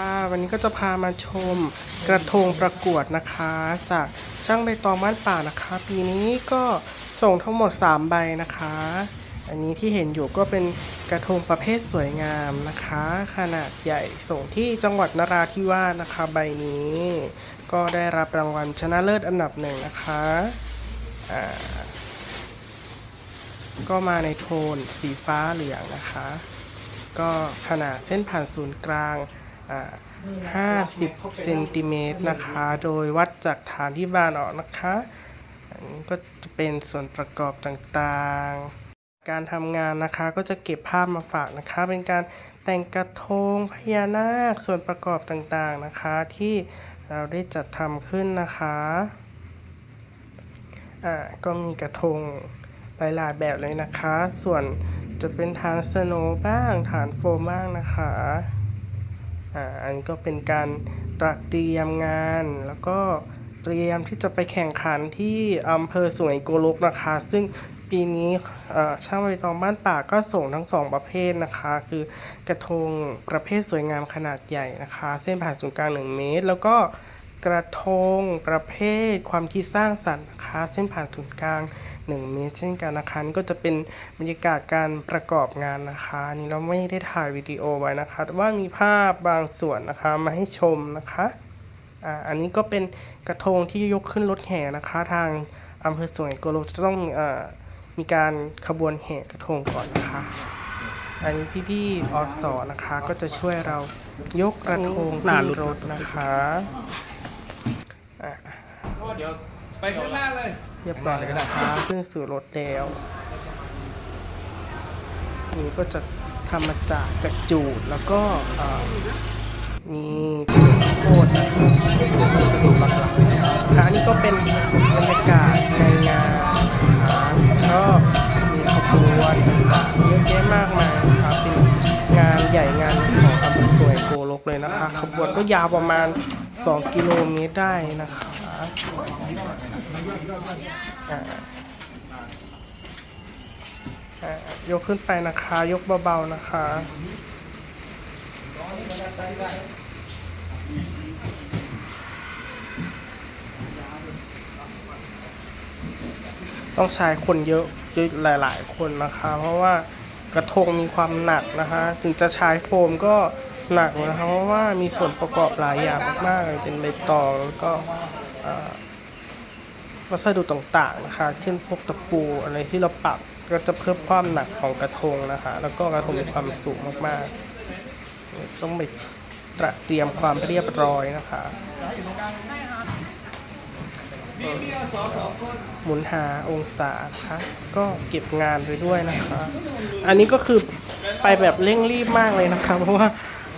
่าวันนี้ก็จะพามาชมกระทงประกวดนะคะ จากช่างใบตองบ้านป่านะคะ ปีนี้ก็ส่งทั้งหมด 3 ใบนะคะ อันนี้ที่เห็นอยู่ก็เป็นกระทงประเภทสวยงามนะคะ ขนาดใหญ่ส่งที่จังหวัดนราธิวาสนะคะ ใบนี้ ก็ได้รับรางวัลชนะเลิศอันดับหนึ่งนะคะอ่าก็มาในโทนสีฟ้าเหลืองนะคะ ก็ขนาดเส้นผ่านศูนย์กลาง 50เซนติเมตรนะคะ โดยวัดจากฐานที่บานออกนะคะอันนี้ก็จะเป็นส่วนประกอบต่างๆ การทำงานนะคะก็จะเก็บภาพมาฝากนะคะ เป็นการแต่งกระทงพญานาคส่วนประกอบต่างๆนะคะ ที่เราได้จัดทำขึ้นนะคะอ่าก็มีกระทงหลายๆแบบเลยนะคะ ส่วนจะเป็นฐานสโนว์บ้างฐานโฟมบ้างนะคะ อันนี้ก็เป็นการตระเตรียมงาน แล้วก็เตรียมที่จะไปแข่งขันที่อำเภอสวยโกลกนะคะ ซึ่งปีนี้เอ่อช่างใบตองบ้านป่าก็ส่งทั้งสองประเภทนะคะ คือกระทงประเภทสวยงามขนาดใหญ่นะคะ เส้นผ่านศูนย์กลาง 1 เมตร แล้วก็กระทงประเภทความคิดสร้างสรรค์นะคะ เส้นผ่านศูนย์กลาง1 เมตร เช่นกันนะคะนี่ก็จะเป็นบรรยากาศการประกอบงานนะคะนนี่เราไม่ได้ถ่ายวิดีโอไว้นะคะแต่ว่ามีภาพบางส่วนนะคะมาให้ชมนะคะอ่าอันนี้ก็เป็นกระทงที่ยกขึ้นรถแห่นะคะ ทางอำเภอสวยโกโลจะต้องอ่อมีการขบวนแห่กระทงก่อนนะคะ อันนี้พี่ๆอสนะคะ ก็จะช่วยเรายกกระทงขึ้นรถนะคะอะ ก็เดี๋ยว ไปข้างหน้าเลย เรียบร้อยแล้วนะคะขึ้นสู่รถแล้วนี่ก็จะทำมาจากกระจูดแล้วก็มีโคตระคะวัสดุหลักๆนะคะอันนี้ก็เป็นบรรยากาศในงานนะคะก็มีขบวนต่างๆเยอะแยะมากมายนะคะเป็นงานใหญ่งานของอำเภอสวยโกลกเลยนะคะขบวนก็ยาวประมาณ 2 กิโลเมตรได้นะคะ ยกขึ้นไปนะคะ ยกเบาๆนะคะต้องใช้คนเยอะเยอะหลาย ๆ คนนะคะ เพราะว่ากระทงมีความหนักนะคะ ถึงจะใช้โฟมก็หนักนะคะเพราะว่ามีส่วนประกอบหลายอย่างมากๆเป็นใบตองแล้วก็ วัสดุต่างๆนะคะ เช่นพวกตะปูอะไรที่เราปักก็จะเพิ่มความหนักของกระทงนะคะ แล้วก็กระทงมีความสูงมากๆต้องไปตระเตรียมความเรียบร้อยนะคะหมุนหาองศานะคะก็เก็บงานไปด้วยนะคะ อันนี้ก็คือไปแบบเร่งรีบมากเลยนะคะ เพราะว่า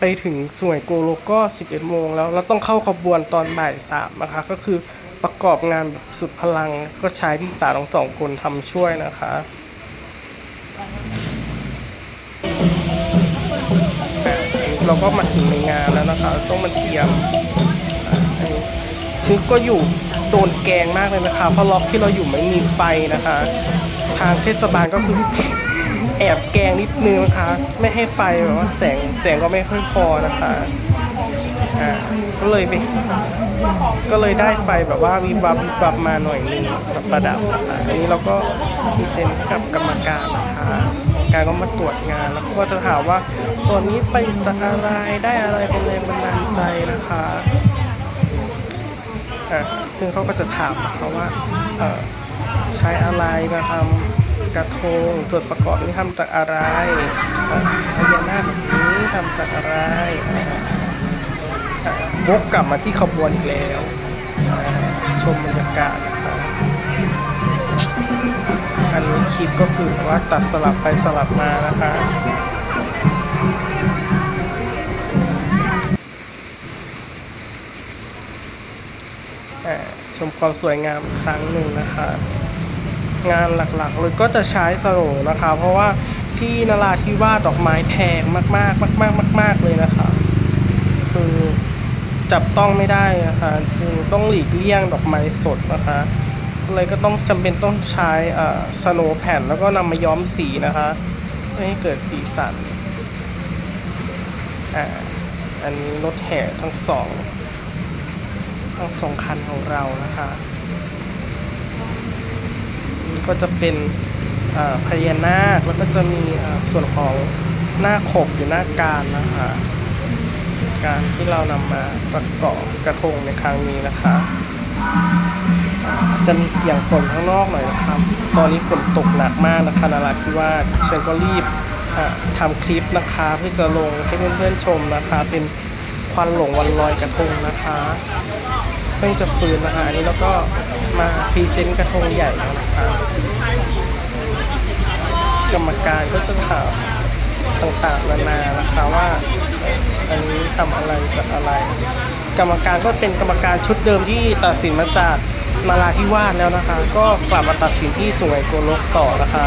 ไปถึงสวยโกโลก็ 11 โมงแล้วเราต้องเข้าขบวนตอนบ่ายสามนะคะ ก็คือ ประกอบงานแบบสุดพลังก็ใช้พี่สาวทั้งสองคนทำช่วยนะคะเราก็มาถึงในงานแล้วนะคะ ต้องมาเตรียมอะอันนี้ซึ่งก็อยู่โดนแกงมากเลยนะคะ เพราะล็อกที่เราอยู่ไม่มีไฟนะคะ ทางเทศบาลก็คือแอบแกงนิดนึงนะคะ ไม่ให้ไฟแบบว่าแสงแสงก็ไม่ค่อยพอนะคะ ก็เลยไปก็เลยได้ไฟแบบว่าวิบวับวิบวับมาหน่อยนึงแบบประดับอันนี้เราก็พรีเซนต์กับกรรมการนะคะกรรมการก็มาตรวจงานแล้วก็จะถามว่าส่วนนี้ไปจากอะไรได้อะไรเป็นแรงบันดาลใจนะคะอะซึ่งเขาก็จะถามนะคะว่าเออใช้อะไรมาทำกระทงส่วนประกอบนี้ทำจากอะไรพญานาคแบบนี้ทำจากอะไรอ วกกลับมาที่ขบวนอีกแล้ว ชมบรรยากาศนะคะอันนี้คลิปก็คือว่าตัดสลับไปสลับมานะคะชมความสวยงามครั้งหนึ่งนะคะ งานหลักๆเลยก็จะใช้สโลนะคะ เพราะว่าที่นราธิวาสดอกไม้แพงมากๆ มาก ๆ มาก ๆ เลยนะคะ จับต้องไม่ได้นะคะจึงต้องหลีกเลี่ยงดอกไม้สดนะคะเลยก็ต้องจำเป็นต้องใช้สโนว์แผ่นแล้วก็นำมาย้อมสีนะคะเพื่อให้เกิดสีสันอ่าอันนี้รถแห่ทั้งสองทั้งสองคันของเรานะคะนี่ก็จะเป็นพญานาคแล้วก็จะมีส่วนของหน้าขบหรือหน้าการนะคะ การที่เรานำมาประกอบกระทงในครั้งนี้นะคะ จะมีเสียงฝนข้างนอกหน่อยนะครับ ตอนนี้ฝนตกหนักมากนะคะนาราธิวาสฉันก็รีบทำคลิปนะคะเพื่อจะลงให้เพื่อนๆชมนะคะ เป็นควันหลงวันลอยกระทงนะคะเพิ่งจะฟื้นนะคะอันนี้แล้วก็มาพรีเซนต์กระทงใหญ่แล้วนะคะกรรมการก็จะถามต่างๆนานานะคะว่า อันนี้ทำอะไรจากอะไร กรรมการก็เป็นกรรมการชุดเดิมที่ตัดสินมาจากมาลาธิวาสแล้วนะคะ ก็กลับมาตัดสินที่สุไหงโกลกต่อนะคะ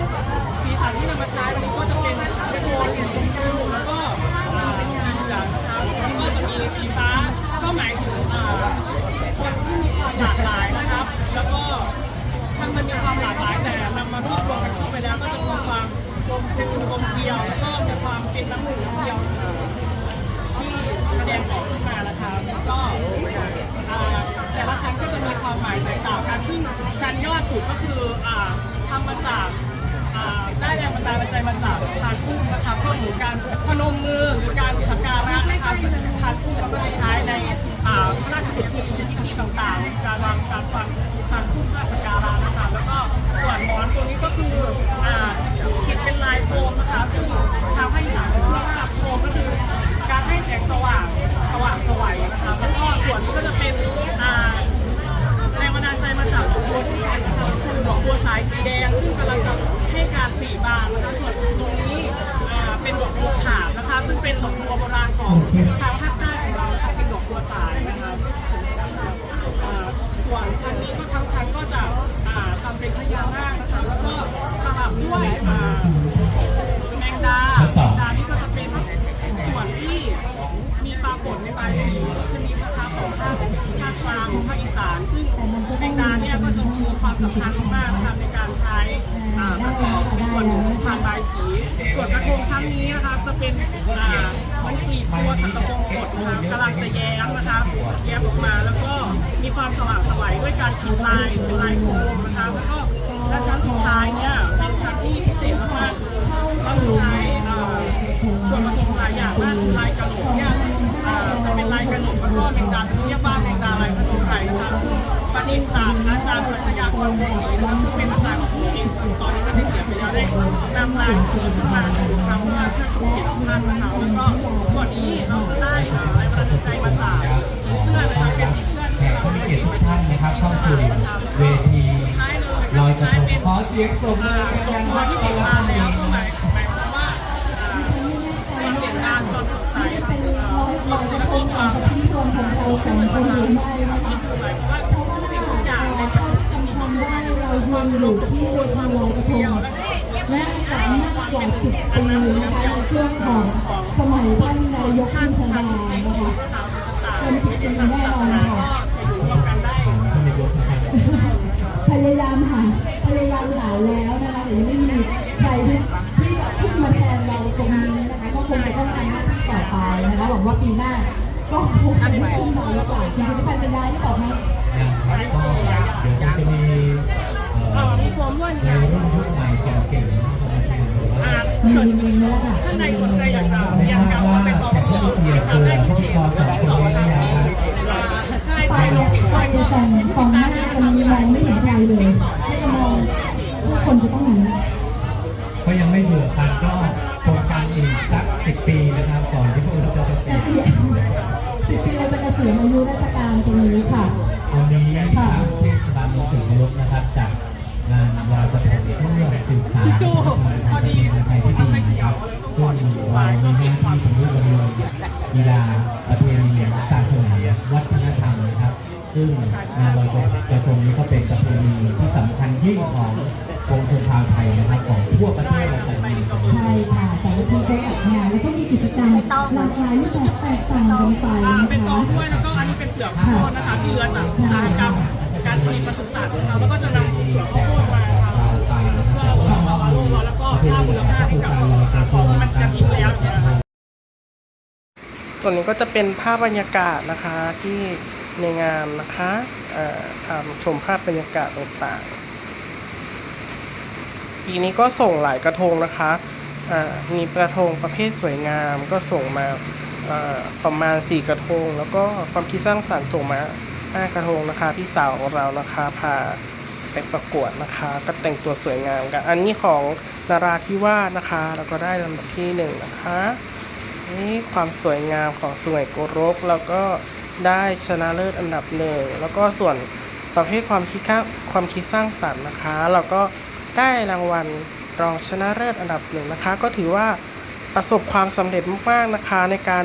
นะครับส่วนปีศาจที่นำมาใช้วันนี้ก็จะเป็นเป็นโทนเป็นชมพูแล้วก็อ่าเป็นสีเหลืองนะครับแล้วก็จะมีสีฟ้าก็หมายถึงอ่าคนที่มีความหลากหลายนะครับ แล้วก็มันมันมีความหลากหลายแต่นำมารวบรวมกันเข้าไปแล้วก็จะมีความกลมเป็นกลมเกลียวแล้วก็มีความเป็นน้ำหนึ่งน้ำเดียวที่ แสงสว่างสว่างสวัยนะครับแล้วก็ส่วนนี้ก็จะเป็นอ่าแรงบันดาลใจมาจากดอกบัวที่เป็นะครับคือดอกบัวสายสีแดงซึ่งกำลังจะให้การสีบานนะคะส่วนตรงนี้อ่าเป็นดอกบัวขาวนะคะซึ่งเป็นดอกบัวโบราณของทางภาคใต้ของเรานะคะเป็นดอกบัวสายนะครับอ่าส่วนชั้นนี้ก็ทั้งชั้นก็จะอ่าทำเป็นพญานาคนะคะแล้วก็สลับด้วยอ่า มีปรากฏในใบชนิดนะคะของภาคภาคกลางของภาคอีสานซึ่งแมงดาเนี่ยก็จะมีความสำคัญมากนะครับในการใช้อ่าประกอบในส่วนของผ่านใบายสีส่วนกระทงครั้งนี้นะครับจะเป็นมันกรีบตัวสังกะพงกดนะครับกำลังจะแย้มนะครับแย้มออกมาแล้วก็มีความสว่างสวัยด้วยการขีดลายเป็นลายโคมนะครับแล้วก็และชั้นสุดท้ายเนี่ยเป็นชั้นที่พิเศษมากๆ จากาจารย์ปรัชญากรวงศรีนะครับซึ่เป็นอาจารย์ของผมเองตอนนี้ก็ได้เกียไปแล้วได้นำลายสีขึ้นมาถึงคำว่าเชิดชูเกียรติของท่านนะครับแล้วก็ส่วนนี้เราก็ได้แรงบันดาลใจมาจากเพื่อนนะครับเป็นเพื่อนแขกผู้มีเกียรติทุกท่านนะครับเข้าสู่เวทีลอยกระทงขอเสียงปรบมือกันตัวดังที่ๆติดต้อนมารับแล้วนี้ก็หมายหมายความว่าความเด่นดานความสดใสความกระทบความที่รวมของเราสองคนอยู่ได้นะคะ วามได้เราความอยู่ที่ความลอยกระทงและสามมากกว่า 10 ปีนะคะในช่วงของสมัยท่านนายกพิชดานะคะเป็นสิบปีแน่นอนค่ะพยายามหาพยายามหาแล้วนะคะแต่ยังไม่มีใครที่ที่ขึ้นมาแทนเราตรงนี้นะคะก็คงจะต้องทำหน้าที่ต่อไปนะคะหวังว่าปีหน้าก็คงจะได้ขึ้นมาหรือเปล่าคุณพิพัน์จะย้ายหรือเปล่าคะเดี๋ยวจะมี อ่อมีโฟมด้วยในรุ่นยุคใหม่เก่งๆนะครับอ่ามีเกิดมีแล้วค่ะท่านใดสนใจอยากจะไม่อยากทราจะบว่าเป็นตอแขกก็ผู้มีเกียรติทำได้ผู้ที่ปเพกจครองสองคนนี้นะครับใช่ไปใช่เนี่ยไปจะส่องส่องหน้ากันมองไม่เห็นใครเลยให้มองทุกคนจะต้องหันก็ยังไม่เบื่อกันก็ มานน้าที่ของผู้ดำเนินกีฬาประเพณีศาสนาวัฒนธรรมนะครับ ซึ่งงานลอยกระทงนี้ก็เป็นประเพณีที่สำคัญยิ่งของปวงชนชาวไทยนะครับของทั่วประเทศเราแต่มีใช่ค่ะแต่ละที่ก็จัดงานแล้วก็มีกิจกรรมหลากหลายรูปแบบแตกต่างกันไปอ่านะเป็นตองด้วยแล้วก็อันนี้เป็นเปลือกข้าวโพดนะคะที่เหลือจากอุตสาหกรรมการผลิตปศุสัตว์นะคะแล้วก็จะนำเปลือกข้าวโพดมาทำเพื่อลดภาวะโลกร้อแล้วก็สร้างมูลค่าให้กับ ส่วนนี้ก็จะเป็นภาพบรรยากาศนะคะที่ในงานนะคะทำชมภาพบรรยากาศต่างๆปีนี้ก็ส่งหลายกระทงนะคะมีกระทงประเภทสวยงามก็ส่งมาประมาณ 4 กระทง แล้วก็ความคิดสร้างสรรค์ส่งมา 5 กระทงนะคะพี่สาวของเรานะคะพาไปประกวดนะคะ ก็แต่งตัวสวยงามกัน อันนี้ของนาราธิวาสนะคะ แล้วก็ได้ลำดับที่หนึ่งนะคะ นี่ความสวยงามของสวยโกรก แล้วก็ได้ชนะเลิศอันดับหนึ่งแล้วก็ส่วนประเภทความคิดข้าความคิดสร้างสรรค์นะคะเราก็ได้รางวัลรองชนะเลิศอันดับหนึ่งนะคะ ก็ถือว่าประสบความสำเร็จมากๆนะคะในการ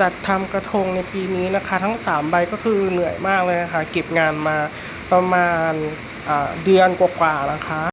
จัดทำกระทงในปีนี้นะคะ ทั้ง 3 ใบก็คือเหนื่อยมากเลยนะคะ เก็บงานมาประมาณเดือนกว่าๆนะคะ